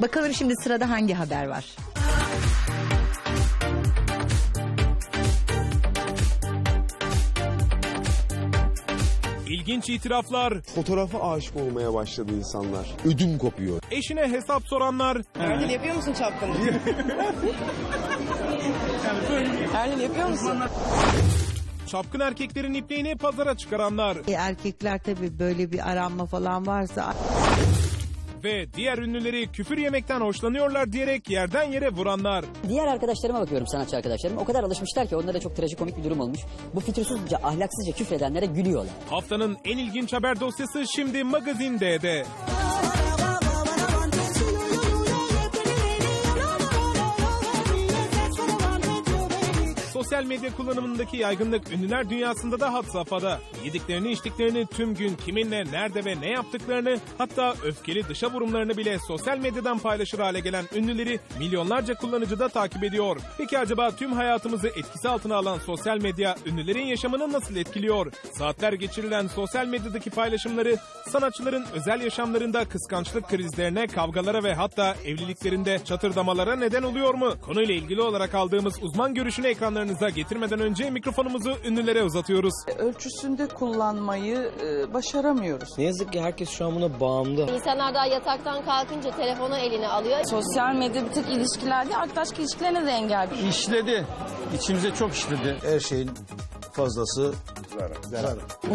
Bakalım şimdi sırada hangi haber var? İlginç itiraflar, Fotoğrafa aşık olmaya başladı insanlar. Ödüm kopuyor. eşine hesap soranlar, Erlin yapıyor musun çapkınlık? Erlin yapıyor musun? çapkın erkeklerin ipliğini pazara çıkaranlar E, erkekler tabii böyle bir aranma falan varsa ve diğer ünlüleri küfür yemekten hoşlanıyorlar diyerek yerden yere vuranlar. Diğer arkadaşlarıma bakıyorum sanatçı arkadaşlarım. O kadar alışmışlar ki onlara çok trajikomik bir durum olmuş. Bu fütursuzca, ahlaksızca küfredenlere gülüyorlar. Haftanın en ilginç haber dosyası şimdi Magazin D'de. Sosyal medya kullanımındaki yaygınlık ünlüler dünyasında da had safhada. Yediklerini içtiklerini tüm gün kiminle, nerede ve ne yaptıklarını hatta öfkeli dışa vurumlarını bile sosyal medyadan paylaşır hale gelen ünlüleri milyonlarca kullanıcı da takip ediyor. Peki acaba tüm hayatımızı etkisi altına alan sosyal medya ünlülerin yaşamını nasıl etkiliyor? Saatler geçirilen sosyal medyadaki paylaşımları sanatçıların özel yaşamlarında kıskançlık krizlerine, kavgalara ve hatta evliliklerinde çatırdamalara neden oluyor mu? Konuyla ilgili olarak aldığımız uzman görüşünü ekranlarınıza getirmeden önce mikrofonumuzu ünlülere uzatıyoruz. Ölçüsünde kullanmayı e, başaramıyoruz. Ne yazık ki herkes şu an buna bağımlı. İnsanlar daha yataktan kalkınca telefonu eline alıyor. Sosyal medya bir tek ilişkilerde arkadaşlık ilişkilerine de engel. İşledi. İçimize çok işledi. Her şeyin fazlası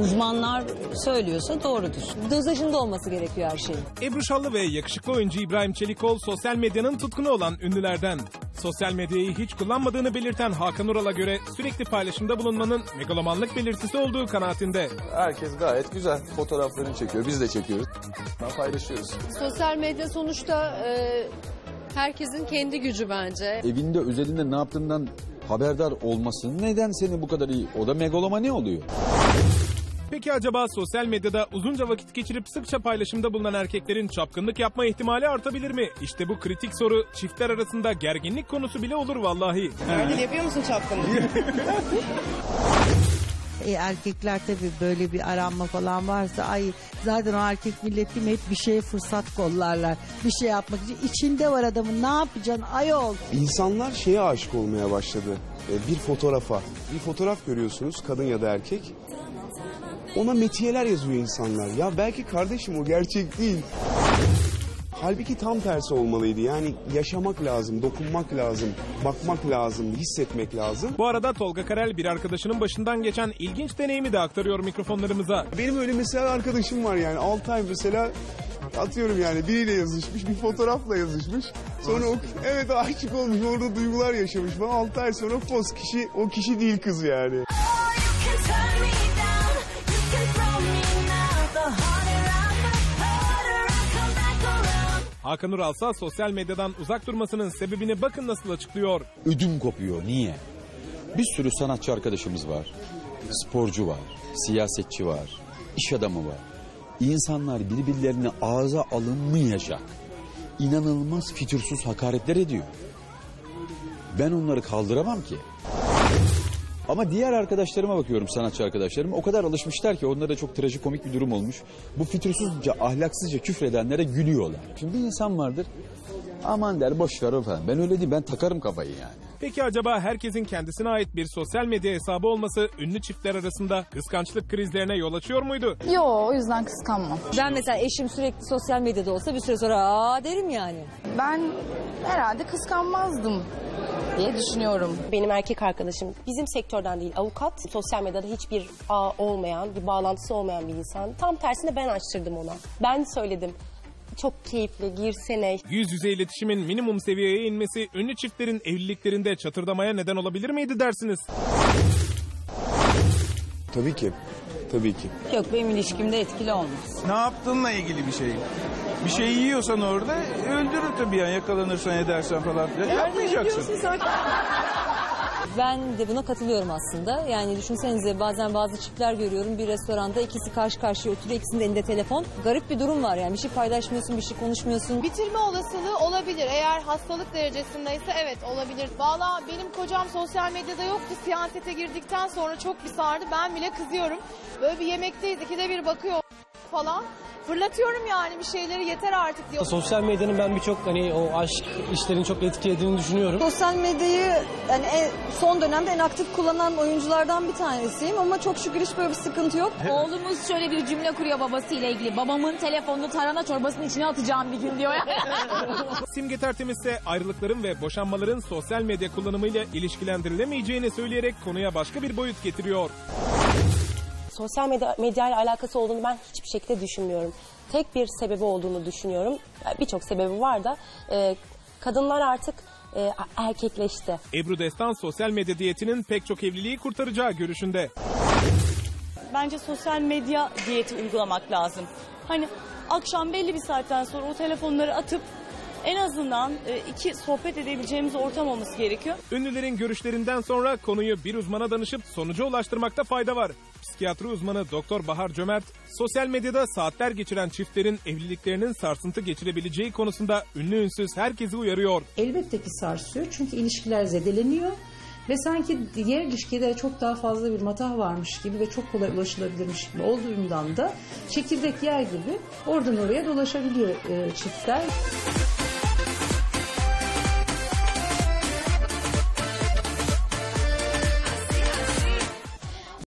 Uzmanlar söylüyorsa doğrudur. Dozajında olması gerekiyor her şeyin. Ebru Şallı ve yakışıklı oyuncu İbrahim Çelikol sosyal medyanın tutkunu olan ünlülerden. Sosyal medyayı hiç kullanmadığını belirten Hakan Ural'a göre sürekli paylaşımda bulunmanın megalomanlık belirtisi olduğu kanaatinde. Herkes gayet güzel fotoğraflarını çekiyor. Biz de çekiyoruz. Paylaşıyoruz. Sosyal medya sonuçta e, herkesin kendi gücü bence. evinde özelinde ne yaptığından haberdar olması neden seni bu kadar iyi? O da megalomani oluyor. Peki acaba sosyal medyada uzunca vakit geçirip sıkça paylaşımda bulunan erkeklerin çapkınlık yapma ihtimali artabilir mi? İşte bu kritik soru çiftler arasında gerginlik konusu bile olur vallahi. Erlin yapıyor musun çapkınlık? e, erkekler tabii böyle bir aranma falan varsa ay zaten o erkek milleti hep bir şeye fırsat kollarlar. Bir şey yapmak için içinde var adamın ne yapacaksın ayol. İnsanlar şeye aşık olmaya başladı. E, Bir fotoğrafa. Bir fotoğraf görüyorsunuz kadın ya da erkek. Ona metiyeler yazıyor insanlar. Ya belki kardeşim o gerçek değil. Halbuki tam tersi olmalıydı. Yani yaşamak lazım, dokunmak lazım, bakmak lazım, hissetmek lazım. Bu arada Tolga Karel bir arkadaşının başından geçen ilginç deneyimi de aktarıyor mikrofonlarımıza. Benim öyle mesela arkadaşım var yani 6 ay mesela atıyorum yani biriyle yazışmış bir fotoğrafla yazışmış. Sonra o, evet aşık olmuş orada duygular yaşamış falan 6 ay sonra poz kişi o kişi değil kız yani. Hakan Ural ise sosyal medyadan uzak durmasının sebebini bakın nasıl açıklıyor. Ödüm kopuyor. Niye? Bir sürü sanatçı arkadaşımız var. Sporcu var. Siyasetçi var. iş adamı var. İnsanlar birbirlerine ağza alınmayacak. inanılmaz fütursuz hakaretler ediyor. Ben onları kaldıramam ki. Ama diğer arkadaşlarıma bakıyorum sanatçı arkadaşlarım. O kadar alışmışlar ki onlara çok trajikomik bir durum olmuş. Bu fütursuzca, ahlaksızca küfredenlere gülüyorlar. Şimdi bir insan vardır. Aman der boş ver falan. Ben öyle değil ben takarım kafayı yani. Peki acaba herkesin kendisine ait bir sosyal medya hesabı olması ünlü çiftler arasında kıskançlık krizlerine yol açıyor muydu? Yo o yüzden kıskanmam. Ben mesela eşim sürekli sosyal medyada olsa bir süre sonra aa derim yani. Ben herhalde kıskanmazdım diye düşünüyorum. Benim erkek arkadaşım bizim sektörden değil avukat. Sosyal medyada hiçbir ağ olmayan, bir bağlantısı olmayan bir insan. Tam tersine ben açtırdım ona. Ben söyledim. Çok keyifli girsene. Yüz yüze iletişimin minimum seviyeye inmesi ünlü çiftlerin evliliklerinde çatırdamaya neden olabilir miydi dersiniz? Tabii ki. Tabii ki. Yok benim ilişkimde etkili olmaz. Ne yaptığınla ilgili bir şey. Bir şey yiyorsan orada öldürür tabii yani yakalanırsan edersen falan filan. Yapmayacaksın. Ben de buna katılıyorum aslında. Yani düşünsenize bazen bazı çiftler görüyorum bir restoranda ikisi karşı karşıya oturuyor ikisinin de elinde telefon. Garip bir durum var yani bir şey paylaşmıyorsun bir şey konuşmuyorsun. Bitirme olasılığı olabilir. Eğer hastalık derecesindeyse evet olabilir. Valla benim kocam sosyal medyada yoktu. Siyasete girdikten sonra çok bir sardı. Ben bile kızıyorum. Böyle bir yemekteyiz ikide bir bakıyor. falan. Fırlatıyorum yani bir şeyleri yeter artık diyor. Sosyal medyanın ben birçok hani o aşk işlerini çok etkilediğini düşünüyorum. Sosyal medyayı yani son dönemde en aktif kullanan oyunculardan bir tanesiyim ama çok şükür hiç böyle bir sıkıntı yok. Oğlumuz şöyle bir cümle kuruyor babasıyla ilgili. Babamın telefonunu tarhana çorbasının içine atacağım bir gün diyor. Simge Tertemiz ise ayrılıkların ve boşanmaların sosyal medya kullanımıyla ilişkilendirilemeyeceğini söyleyerek konuya başka bir boyut getiriyor. Sosyal medya, medyayla alakası olduğunu ben hiçbir şekilde düşünmüyorum. Tek bir sebebi olduğunu düşünüyorum. Yani Birçok sebebi var da e, kadınlar artık e, erkekleşti. Ebru Destan sosyal medya diyetinin pek çok evliliği kurtaracağı görüşünde. Bence sosyal medya diyeti uygulamak lazım. Hani akşam belli bir saatten sonra o telefonları atıp en azından e, iki sohbet edebileceğimiz ortam olması gerekiyor. Ünlülerin görüşlerinden sonra konuyu bir uzmana danışıp sonuca ulaştırmakta fayda var. Psikiyatri uzmanı Doktor Bahar Cömert, sosyal medyada saatler geçiren çiftlerin evliliklerinin sarsıntı geçirebileceği konusunda ünlü ünsüz herkesi uyarıyor. Elbette ki sarsıyor çünkü ilişkiler zedeleniyor ve sanki diğer ilişkide çok daha fazla bir matah varmış gibi ve çok kolay ulaşılabilirmiş gibi olduğundan da çekirdek yer gibi oradan oraya dolaşabiliyor e, çiftler.